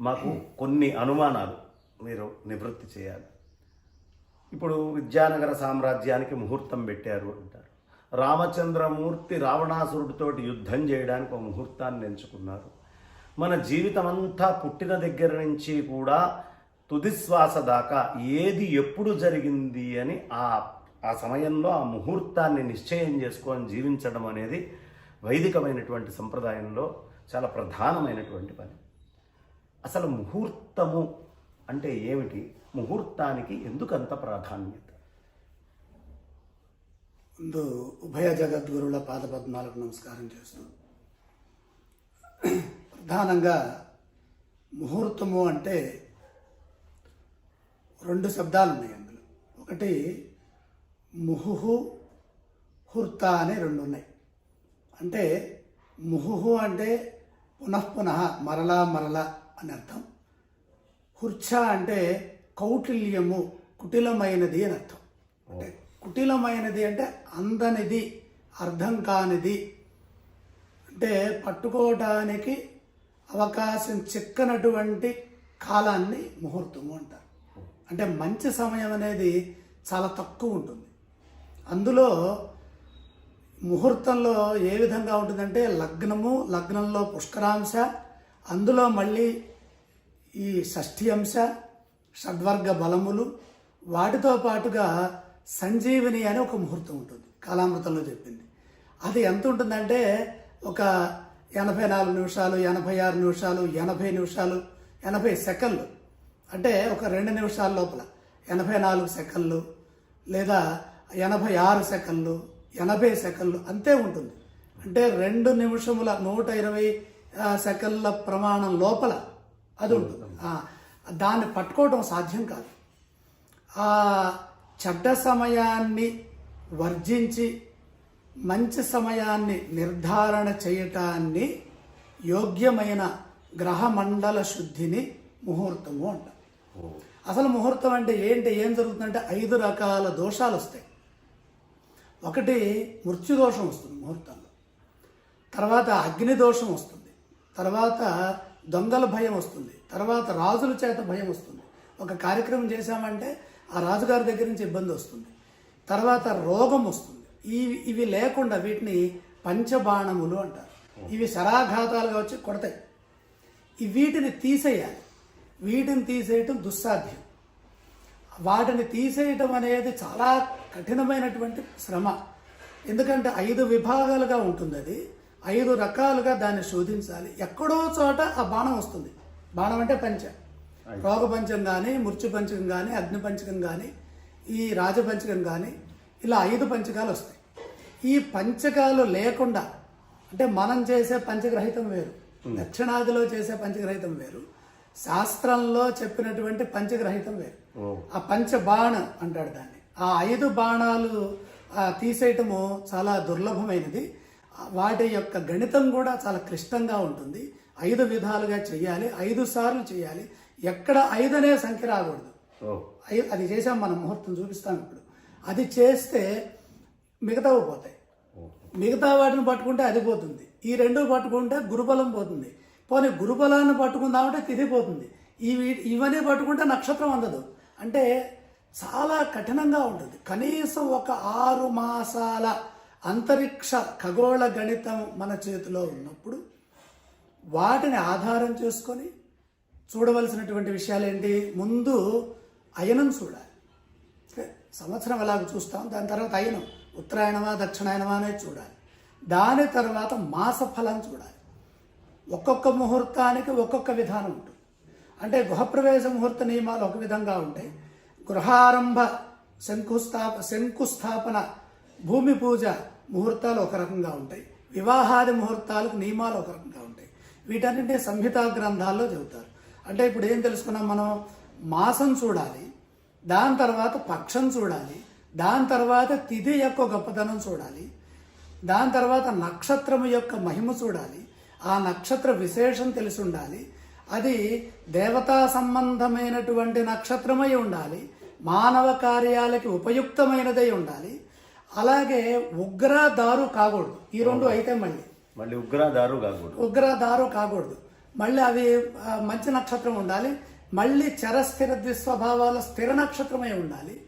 మాకు కొన్ని అనుమానాలు మీరు నివృత్తి చేయాలి. ఇప్పుడు విద్యానగర సామ్రాజ్యానికి ముహూర్తం పెట్టారు అంటారు. రామచంద్రమూర్తి రావణాసురుడితోటి యుద్ధం చేయడానికి ఒక ముహూర్తాన్ని ఎంచుకున్నారు. మన జీవితం అంతా పుట్టిన దగ్గర నుంచి కూడా తుదిశ్వాస దాకా ఏది ఎప్పుడు జరిగింది అని ఆ ఆ సమయంలో ఆ ముహూర్తాన్ని నిశ్చయం చేసుకొని జీవించడం అనేది వైదికమైనటువంటి సంప్రదాయంలో చాలా ప్రధానమైనటువంటి పని. అసలు ముహూర్తము అంటే ఏమిటి? ముహూర్తానికి ఎందుకంత ప్రాధాన్యత? ముందు ఉభయ జగద్గురుల పాదపద్మాలకు నమస్కారం చేస్తూ ప్రధానంగా ముహూర్తము అంటే రెండు శబ్దాలు ఉన్నాయి అందులో. ఒకటి ముహుహు హుర్త అనే రెండు ఉన్నాయి. అంటే ముహుహు అంటే పునఃపునః మరలా మరలా అని అర్థం. హుర్చ అంటే కౌటిల్యము కుటిలమైనది అని అర్థం. అంటే కుటిలమైనది అంటే అందనిది అర్థం కానిది. అంటే పట్టుకోవటానికి అవకాశం చిక్కనటువంటి కాలాన్ని ముహూర్తము అంటారు. అంటే మంచి సమయం అనేది చాలా తక్కువ ఉంటుంది. అందులో ముహూర్తంలో ఏ విధంగా ఉంటుందంటే లగ్నము లగ్నంలో పుష్కరాంశ అందులో మళ్ళీ ఈ షష్ఠి అంశ షడ్వర్గ బలములు వాటితో పాటుగా సంజీవిని అని ఒక ముహూర్తం ఉంటుంది కాలామృతంలో చెప్పింది. అది ఎంత ఉంటుందంటే ఒక ఎనభై నాలుగు నిమిషాలు ఎనభై ఆరు నిమిషాలు ఎనభై నిమిషాలు ఎనభై సెకండ్లు. అంటే ఒక రెండు నిమిషాల లోపల ఎనభై నాలుగు సెకండ్లు లేదా ఎనభై ఆరు సెకండ్లు ఎనభై సెకండ్లు అంతే ఉంటుంది. అంటే రెండు నిమిషముల నూట ఇరవై ఆ, సెకండ్ల ప్రమాణం లోపల అది ఉంటుంది. దాన్ని పట్టుకోవడం సాధ్యం కాదు. ఆ చెడ్డ సమయాన్ని వర్జించి మంచి సమయాన్ని నిర్ధారణ చేయటాన్ని యోగ్యమైన గ్రహమండల శుద్ధిని ముహూర్తము అంటారు అసలు ముహూర్తం అంటే ఏంటి? ఏం జరుగుతుందంటే ఐదు రకాల దోషాలు వస్తాయి. ఒకటి మృత్యుదోషం వస్తుంది ముహూర్తంలో. తర్వాత అగ్ని దోషం వస్తుంది. తర్వాత దొంగల భయం వస్తుంది. తర్వాత రాజుల చేత భయం వస్తుంది. ఒక కార్యక్రమం చేశామంటే ఆ రాజుగారి దగ్గర నుంచి ఇబ్బంది వస్తుంది. తర్వాత రోగం వస్తుంది. ఇవి ఇవి లేకుండా వీటిని పంచబాణములు అంటారు. ఇవి శరాఘాతాలుగా వచ్చి కొడతాయి. ఈ వీటిని తీసేయాలి. వీటిని తీసేయటం దుస్సాధ్యం. వాటిని తీసేయటం అనేది చాలా కఠినమైనటువంటి శ్రమ. ఎందుకంటే ఐదు విభాగాలుగా ఉంటుంది అది ఐదు రకాలుగా దాన్ని శోధించాలి. ఎక్కడో చోట ఆ బాణం వస్తుంది. బాణం అంటే పంచ. రోగ పంచం కానీ మృత్యు పంచకం కానీ అగ్ని పంచకం కానీ ఈ రాజపంచకం కానీ ఇలా ఐదు పంచకాలు వస్తాయి. ఈ పంచకాలు లేకుండా అంటే మనం చేసే పంచగ్రహితం వేరు. దక్షిణాదిలో చేసే పంచగ్రహితం వేరు. శాస్త్రంలో చెప్పినటువంటి పంచగ్రహితం వేరు. ఆ పంచ బాణ అంటాడు దాన్ని. ఆ ఐదు బాణాలు తీసేయటము చాలా దుర్లభమైనది. వాటి యొక్క గణితం కూడా చాలా క్లిష్టంగా ఉంటుంది. ఐదు విధాలుగా చేయాలి ఐదు సార్లు చేయాలి ఎక్కడ ఐదు అనే సంఖ్య రాకూడదు. అది చేసాం మనం ముహూర్తం చూపిస్తాం ఇప్పుడు. అది చేస్తే మిగతావి పోతాయి. మిగతా వాటిని పట్టుకుంటే అది పోతుంది. ఈ రెండు పట్టుకుంటే గురుబలం పోతుంది. పోనీ గురుబలాన్ని పట్టుకుందామంటే తిథి పోతుంది. ఇవి ఇవన్నీ పట్టుకుంటే నక్షత్రం అందదు. అంటే చాలా కఠినంగా ఉంటుంది. కనీసం ఒక ఆరు మాసాల అంతరిక్ష ఖగోళ గణితం మన చేతిలో ఉన్నప్పుడు వాటిని ఆధారం చేసుకొని చూడవలసినటువంటి విషయాలు ఏంటి ముందు అయనం చూడాలి. సంవత్సరం ఎలాగ చూస్తాం? దాని తర్వాత అయనం. ఉత్తరాయణమా దక్షిణాయనమా అనేది చూడాలి. దాని తర్వాత మాస ఫలం చూడాలి. ఒక్కొక్క ముహూర్తానికి ఒక్కొక్క విధానం ఉంటుంది. అంటే గృహప్రవేశ ముహూర్త నియమాలు ఒక విధంగా ఉంటాయి. గృహారంభ శంకుస్థాప శంకుస్థాపన భూమి పూజ ముహూర్తాలు ఒక రకంగా ఉంటాయి. వివాహాది ముహూర్తాలకు నియమాలు ఒక రకంగా ఉంటాయి. వీటన్నింటినీ సంహితా గ్రంథాల్లో చెబుతారు. అంటే ఇప్పుడు ఏం తెలుసుకున్నాం మనం? మాసం చూడాలి దాని తర్వాత పక్షం చూడాలి దాని తర్వాత తిథి యొక్క గొప్పతనం చూడాలి దాని తర్వాత నక్షత్రము యొక్క మహిమ చూడాలి ఆ నక్షత్ర విశేషం తెలిసి ఉండాలి అది దేవతా సంబంధమైనటువంటి నక్షత్రమై ఉండాలి మానవ కార్యాలకి ఉపయుక్తమైనదై ఉండాలి అలాగే ఉగ్ర దారు కాకూడదు. ఈ రెండు అయితే మళ్ళీ. మళ్ళీ ఉగ్రదారు కాకూడదు. ఉగ్ర దారు కాకూడదు. మళ్ళీ అవి మంచి నక్షత్రం ఉండాలి. మళ్ళీ చరస్థిర ద్విస్వభావాల స్థిర నక్షత్రమై ఉండాలి.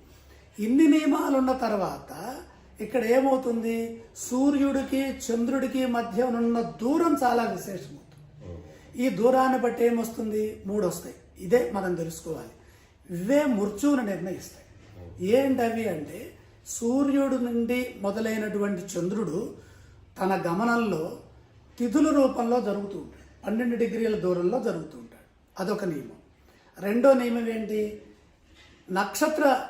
ఇన్ని నియమాలు ఉన్న తర్వాత ఇక్కడ ఏమవుతుంది? సూర్యుడికి చంద్రుడికి మధ్య ఉన్న దూరం చాలా విశేషమవుతుంది. ఈ దూరాన్ని బట్టి ఏమొస్తుంది? మూడు వస్తాయి ఇదే మనం తెలుసుకోవాలి. ఇవే మృత్యువును నిర్ణయిస్తాయి. ఏంటవి అంటే సూర్యుడు నుండి మొదలైనటువంటి చంద్రుడు తన గమనంలో తిథుల రూపంలో జరుగుతూ ఉంటాడు. పన్నెండు డిగ్రీల దూరంలో జరుగుతూ ఉంటాడు. అదొక నియమం. రెండో నియమం ఏంటి? నక్షత్ర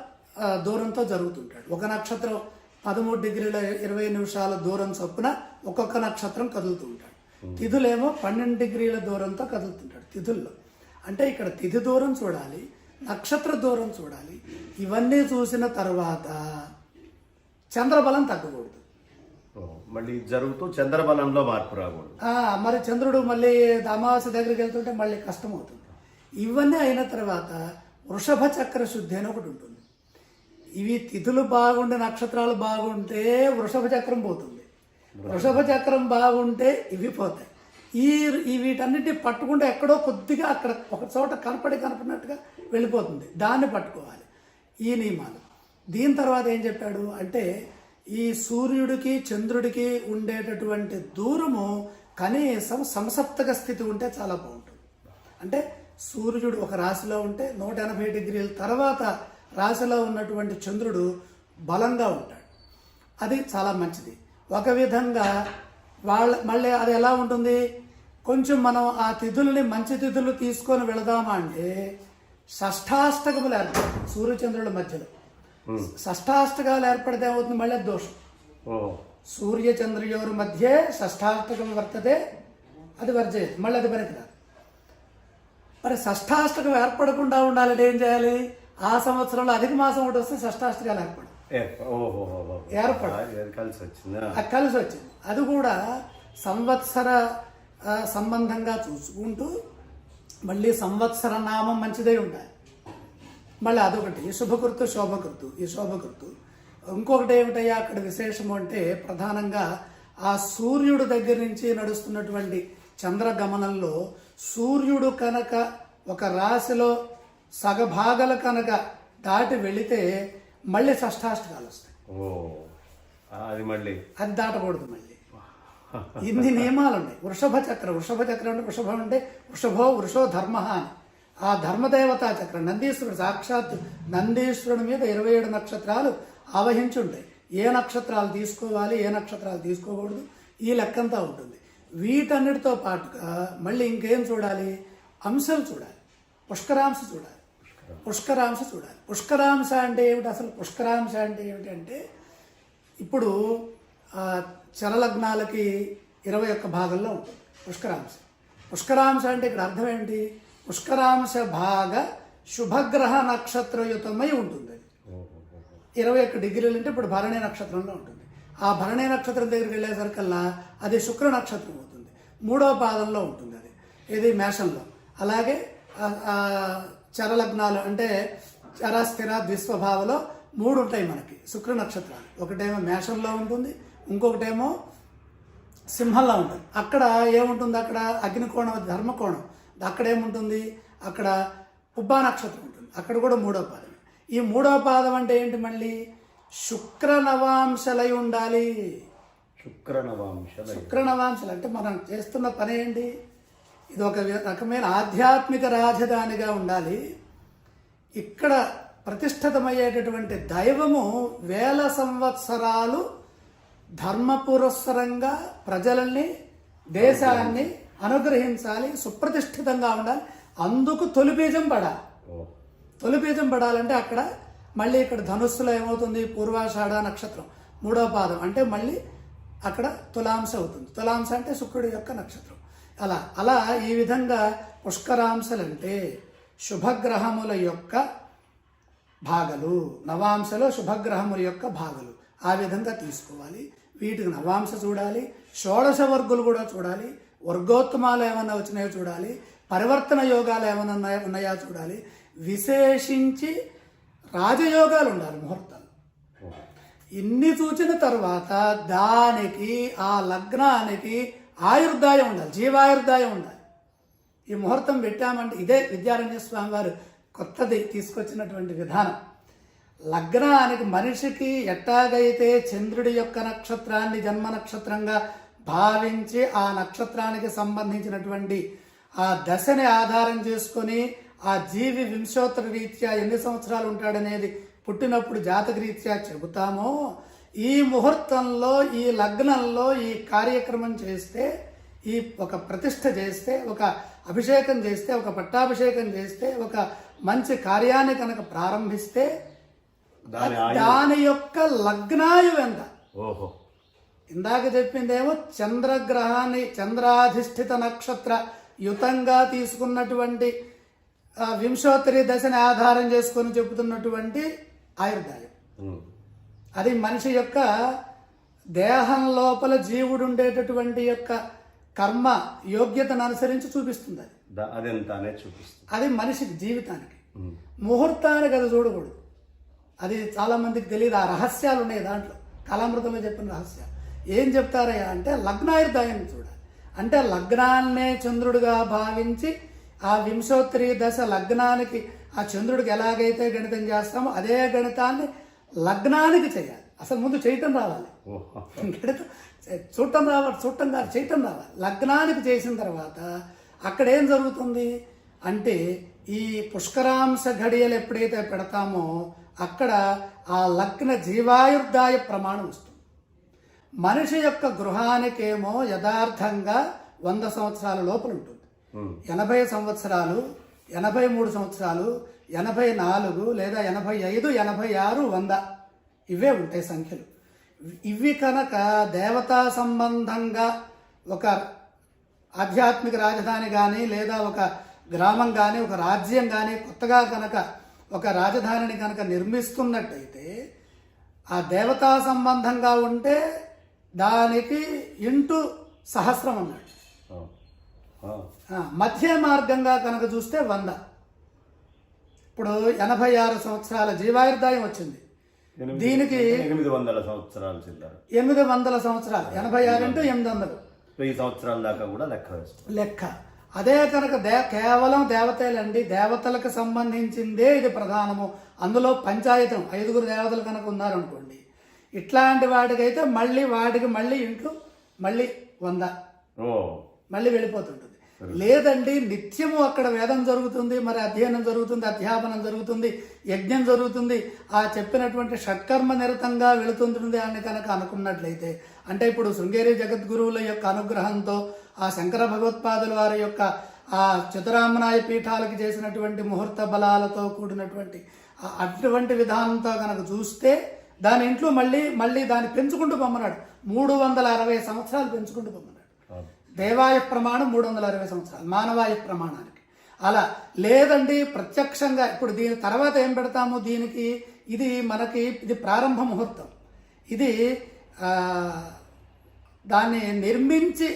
దూరంతో జరుగుతుంటాడు ఒక నక్షత్రం పదమూడు డిగ్రీల ఇరవై నిమిషాల దూరం చొప్పున ఒక్కొక్క నక్షత్రం కదులుతూ ఉంటాడు. తిథులేమో పన్నెండు డిగ్రీల దూరంతో కదులుతుంటాడు తిథుల్లో. అంటే ఇక్కడ తిథి దూరం చూడాలి నక్షత్ర దూరం చూడాలి. ఇవన్నీ చూసిన తర్వాత చంద్రబలం తగ్గకూడదు. మళ్ళీ జరుగుతూ చంద్రబలంలో మార్పు రాకూడదు. మరి చంద్రుడు మళ్ళీ అమావాస్య దగ్గరికి వెళ్తుంటే మళ్ళీ కష్టం అవుతుంది ఇవన్నీ అయిన తర్వాత వృషభ చక్ర శుద్ధి అని ఒకటి ఉంటుంది. ఇవి తిథులు బాగుండే నక్షత్రాలు బాగుంటే వృషభ చక్రం పోతుంది. వృషభ చక్రం బాగుంటే ఇవి పోతాయి. ఈ ఈ వీటన్నిటి పట్టుకుంటే ఎక్కడో కొద్దిగా అక్కడ ఒక చోట కనపడి కనపడినట్టుగా వెళ్ళిపోతుంది. దాన్ని పట్టుకోవాలి. ఈ నియమాలు. దీని తర్వాత ఏం చెప్పాడు అంటే ఈ సూర్యుడికి చంద్రుడికి ఉండేటటువంటి దూరము కనీసం సంసప్తక స్థితి ఉంటే చాలా బాగుంటుంది. అంటే సూర్యుడు ఒక రాశిలో ఉంటే నూట ఎనభై డిగ్రీల తర్వాత రాశిలో ఉన్నటువంటి చంద్రుడు బలంగా ఉంటాడు. అది చాలా మంచిది. ఒక విధంగా వాళ్ళ మళ్ళీ అది ఎలా ఉంటుంది? కొంచెం మనం ఆ తిథుల్ని మంచి తిథులు తీసుకొని వెళదామా అంటే షష్ఠాష్టకములు ఏర్పడతాయి సూర్యచంద్రుల మధ్యలో. షష్ఠాష్టకాలు ఏర్పడితే ఏమవుతుంది? మళ్ళీ దోషం. సూర్య చంద్రయోరు మధ్య షష్ఠాష్టకం వర్తతే అది వర్జయదు మళ్ళీ అది పనికిరాదు మరి షష్ఠాష్టకం ఏర్పడకుండా ఉండాలంటే ఏం చేయాలి? ఆ సంవత్సరంలో అధిక మాసం ఒకటి వస్తే ఓహో. ఏర్పడ. ఇది కలిసి వచ్చిందా? అది కలిసి వచ్చింది. అది కూడా సంవత్సర సంబంధంగా చూసుకుంటూ మళ్ళీ సంవత్సర నామం మంచిదై ఉండాలి. మళ్ళీ అదొకటి. ఈ శుభకృతు శోభకృతు ఈ శోభకృతు ఇంకొకటి ఏమిటయ్యా? అక్కడ విశేషము అంటే ప్రధానంగా ఆ సూర్యుడు దగ్గర నుంచి నడుస్తున్నటువంటి చంద్రగమనంలో సూర్యుడు కనుక ఒక రాశిలో సగభాగల కనుక దాటి వెళితే మళ్ళీ షష్ఠాష్టకాలు వస్తాయి. అది మళ్ళీ. అది దాటకూడదు మళ్ళీ. ఇన్ని నియమాలు ఉన్నాయి. వృషభ చక్రం. వృషభ చక్రం అంటే వృషభం అంటే వృషభో వృషో ధర్మ అని. ఆ ధర్మదేవతా చక్రం నందీశ్వరుడు సాక్షాత్ నందీశ్వరుడి మీద ఇరవై ఏడు నక్షత్రాలు ఆవహించుంటాయి. ఏ నక్షత్రాలు తీసుకోవాలి ఏ నక్షత్రాలు తీసుకోకూడదు ఈ లెక్కంతా ఉంటుంది. వీటన్నిటితో పాటుగా మళ్ళీ ఇంకేం చూడాలి? అంశలు చూడాలి. పుష్కరాంశ చూడాలి. పుష్కరాంశ చూడాలి. పుష్కరాంశ అంటే ఏమిటి? అసలు పుష్కరాంశ అంటే ఏమిటంటే ఇప్పుడు చలలగ్నాలకి చరలగ్నాలకి ఇరవై ఒక్క భాగంలో ఉంటుంది పుష్కరాంశ. పుష్కరాంశ అంటే ఇక్కడ అర్థం ఏంటి? పుష్కరాంశ భాగ శుభగ్రహ నక్షత్రయుతమై ఉంటుంది. అది ఇరవై ఒక్క డిగ్రీలు అంటే ఇప్పుడు భరణి నక్షత్రంలో ఉంటుంది. ఆ భరణి నక్షత్రం దగ్గరికి వెళ్ళేసరికల్లా అది శుక్ర నక్షత్రం అవుతుంది. మూడవ పాదంలో ఉంటుంది అది. ఇది మేషంలో. అలాగే చరలగ్నాలు అంటే చర స్థిర ద్విస్వభావలో మూడు ఉంటాయి మనకి శుక్ర నక్షత్రాలు. ఒకటేమో మేషంలో ఉంటుంది ఇంకొకటేమో సింహంలో ఉంటుంది. అక్కడ ఏముంటుంది? అక్కడ అగ్నికోణం ధర్మకోణం. అక్కడ ఏముంటుంది అక్కడ ఉబ్బా నక్షత్రం ఉంటుంది. అక్కడ కూడా మూడో పాదం ఈ మూడో పాదం అంటే ఏంటి మళ్ళీ? శుక్ర నవాంశలై ఉండాలి. శుక్ర నవాంశల. శుక్ర నవాంశలు అంటే మనం చేస్తున్న పని ఏంటి? ఇది ఒక రకమైన ఆధ్యాత్మిక రాజధానిగా ఉండాలి. ఇక్కడ ప్రతిష్ఠితమయ్యేటటువంటి దైవము వేల సంవత్సరాలు ధర్మపురస్సరంగా ప్రజలని దేశాన్ని అనుగ్రహించాలి సుప్రతిష్ఠితంగా ఉండాలి. అందుకు తొలి బీజం పడాలి. తొలి బీజం పడాలంటే అక్కడ మళ్ళీ ఇక్కడ ధనుస్సులో ఏమవుతుంది? పూర్వాషాఢ నక్షత్రం మూడో పాదం. అంటే మళ్ళీ అక్కడ తులాంశ అవుతుంది. తులాంశ అంటే శుక్రుడి యొక్క నక్షత్రం. అలా అలా ఈ విధంగా పుష్కరాంశలంటే శుభగ్రహముల యొక్క భాగలు. నవాంశలో శుభగ్రహముల యొక్క భాగలు. ఆ విధంగా తీసుకోవాలి. వీటికి నవాంశ చూడాలి. షోడశ వర్గులు కూడా చూడాలి. వర్గోత్తమాలు ఏమైనా వచ్చినాయో చూడాలి పరివర్తన యోగాలు ఏమన్నా ఉన్నాయో- ఉన్నాయా చూడాలి విశేషించి రాజయోగాలు ఉండాలి ముహూర్తాలు. ఇన్ని చూచిన తర్వాత దానికి ఆ లగ్నానికి ఆయుర్దాయం ఉండాలి జీవాయుర్దాయం ఉండాలి. ఈ ముహూర్తం పెట్టామంటే ఇదే విద్యారణ్య స్వామి వారు కొత్తది తీసుకొచ్చినటువంటి విధానం. లగ్నానికి మనిషికి ఎట్టాగైతే చంద్రుడి యొక్క నక్షత్రాన్ని జన్మ నక్షత్రంగా భావించి ఆ నక్షత్రానికి సంబంధించినటువంటి ఆ దశని ఆధారం చేసుకొని ఆ జీవి వింశోత్తర రీత్యా ఎన్ని సంవత్సరాలు ఉంటాడనేది పుట్టినప్పుడు జాతక రీత్యా చెబుతామో ఈ ముహూర్తంలో ఈ లగ్నంలో ఈ కార్యక్రమం చేస్తే ఈ ఒక ప్రతిష్ట చేస్తే ఒక అభిషేకం చేస్తే ఒక పట్టాభిషేకం చేస్తే ఒక మంచి కార్యాన్ని కనుక ప్రారంభిస్తే దాని యొక్క లగ్నాయు ఎంత? ఓహో. ఇందాక చెప్పిందేమో చంద్రగ్రహాన్ని చంద్రాధిష్ఠిత నక్షత్ర యుతంగా తీసుకున్నటువంటి వింశోత్తరి దశని ఆధారం చేసుకొని చెబుతున్నటువంటి ఆయుర్దాయం. అది మనిషి యొక్క దేహం లోపల జీవుడు ఉండేటటువంటి యొక్క కర్మ యోగ్యతను అనుసరించి చూపిస్తుంది అది. దా- అదెంత అనేది చూపిస్తుంది. అది మనిషికి జీవితానికి. ముహూర్తానికి అది చూడకూడదు. అది చాలా మందికి తెలియదు. ఆ రహస్యాలు ఉన్నాయి దాంట్లో. కళామృతంలో చెప్పిన రహస్యాలు. ఏం చెప్తారయ్యా అంటే లగ్నాయుర్దాయాన్ని చూడాలి. అంటే లగ్నాన్నే చంద్రుడిగా భావించి ఆ వింశోత్తరి దశ లగ్నానికి ఆ చంద్రుడికి ఎలాగైతే గణితం చేస్తామో అదే గణితాన్ని లగ్నానికి చేయాలి. అసలు ముందు చేయటం రావాలి. ఓహో. గణితం చూడటం రావాలి చూడటం కాదు చేయటం రావాలి. లగ్నానికి చేసిన తర్వాత అక్కడ ఏం జరుగుతుంది అంటే ఈ పుష్కరాంశ ఘడియలు ఎప్పుడైతే పెడతామో అక్కడ ఆ లగ్న జీవాయుర్దాయ ప్రమాణం వస్తుంది. మనిషి యొక్క గృహానికేమో యథార్థంగా వంద సంవత్సరాల లోపల ఉంటుంది. ఎనభై సంవత్సరాలు ఎనభై మూడు సంవత్సరాలు ఎనభై నాలుగు లేదా ఎనభై ఐదు ఎనభై ఆరు వంద ఇవే ఉంటాయి సంఖ్యలు ఇవి కనుక దేవతా సంబంధంగా ఒక ఆధ్యాత్మిక రాజధాని కానీ లేదా ఒక గ్రామం కానీ ఒక రాజ్యం కానీ కొత్తగా కనుక ఒక రాజధానిని కనుక నిర్మిస్తున్నట్టయితే ఆ దేవతా సంబంధంగా ఉంటే దానికి ఇంటూ సహస్రం అన్నాడు. మధ్య మార్గంగా కనుక చూస్తే వంద. ఇప్పుడు ఎనభై ఆరు సంవత్సరాల జీవాయుర్దాయం వచ్చింది. దీనికి ఎనిమిది వందల సంవత్సరాలు ఎనిమిది వందల సంవత్సరాలు. ఎనభై ఆరు ఇంటూ ఎనిమిది వందలు. వెయ్యి సంవత్సరాల దాకా కూడా లెక్క లెక్క. అదే కనుక దే కేవలం దేవతలండి. దేవతలకు సంబంధించిందే ఇది ప్రధానము. అందులో పంచాయతం ఐదుగురు దేవతలు కనుక ఉన్నారనుకోండి. ఇట్లాంటి వాటికైతే మళ్ళీ వాటికి మళ్ళీ ఇంట్లో మళ్ళీ వంద. మళ్ళీ వెళ్ళిపోతుంటుంది. లేదండి నిత్యము అక్కడ వేదం జరుగుతుంది మరి అధ్యయనం జరుగుతుంది అధ్యాపనం జరుగుతుంది యజ్ఞం జరుగుతుంది. ఆ చెప్పినటువంటి షట్కర్మ నిరతంగా వెళుతుంటుంది అని కనుక అనుకున్నట్లయితే అంటే ఇప్పుడు శృంగేరి జగద్గురువుల యొక్క అనుగ్రహంతో ఆ శంకర భగవత్పాదుల వారి యొక్క ఆ చతురామనాయ పీఠాలకి చేసినటువంటి ముహూర్త బలాలతో కూడినటువంటి అటువంటి విధానంతో కనుక చూస్తే దాని ఇంట్లో మళ్ళీ మళ్ళీ దాన్ని పెంచుకుంటూ పొమ్మన్నాడు. మూడు వందల అరవై సంవత్సరాలు పెంచుకుంటూ పొమ్మన్నాడు. దేవాయ ప్రమాణం మూడు వందల అరవై సంవత్సరాలు మానవాయ ప్రమాణానికి. అలా లేదండి ప్రత్యక్షంగా ఇప్పుడు దీని తర్వాత ఏం పెడతాము? దీనికి ఇది మనకి ఇది ప్రారంభ ముహూర్తం. ఇది దాన్ని నిర్మించి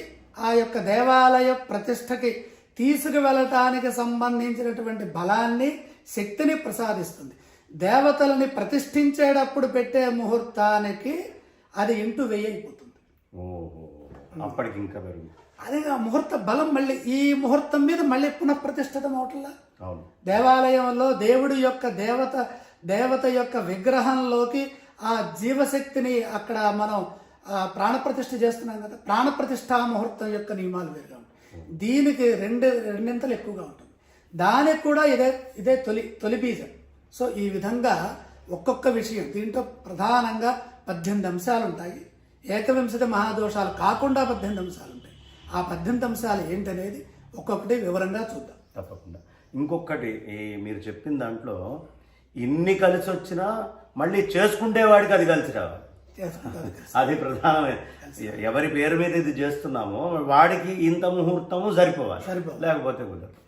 ఆ యొక్క దేవాలయ ప్రతిష్టకి తీసుకువెళ్ళటానికి సంబంధించినటువంటి బలాన్ని శక్తిని ప్రసాదిస్తుంది. దేవతలని ప్రతిష్ఠించేటప్పుడు పెట్టే ముహూర్తానికి అది ఇంటూ వెయ్యైపోతుంది ఓహో. అప్పటికి ఇంకా పెరుగు అదే ఆ ముహూర్త బలం మళ్ళీ ఈ ముహూర్తం మీద మళ్ళీ పునఃప్రతిష్ఠితం అవట్లా? దేవాలయంలో దేవుడి యొక్క దేవత దేవత యొక్క విగ్రహంలోకి ఆ జీవశక్తిని అక్కడ మనం ప్రాణప్రతిష్ఠ చేస్తున్నాం కదా ప్రాణప్రతిష్ఠా ముహూర్తం యొక్క నియమాలు వేరుగా ఉంటాయి. దీనికి రెండు రెండింతలు ఎక్కువగా ఉంటుంది. దానికి కూడా ఇదే ఇదే తొలి తొలి బీజం. సో ఈ విధంగా ఒక్కొక్క విషయం దీంట్లో ప్రధానంగా పద్దెనిమిది అంశాలు ఉంటాయి. ఏకవింశతి మహాదోషాలు కాకుండా పద్దెనిమిది అంశాలు ఉంటాయి. ఆ పద్దెనిమిది అంశాలు ఏంటనేది ఒక్కొక్కటి వివరంగా చూద్దాం. తప్పకుండా. ఇంకొకటి ఈ మీరు చెప్పిన దాంట్లో ఇన్ని కలిసి వచ్చినా మళ్ళీ చేసుకుంటే వాడికి అది కలిసి రావాలి అది ప్రధానమైన ఎవరి పేరు మీద ఇది చేస్తున్నామో వాడికి ఇంత ముహూర్తము సరిపోవాలి. సరిపోవాలి. లేకపోతే కుదరదు.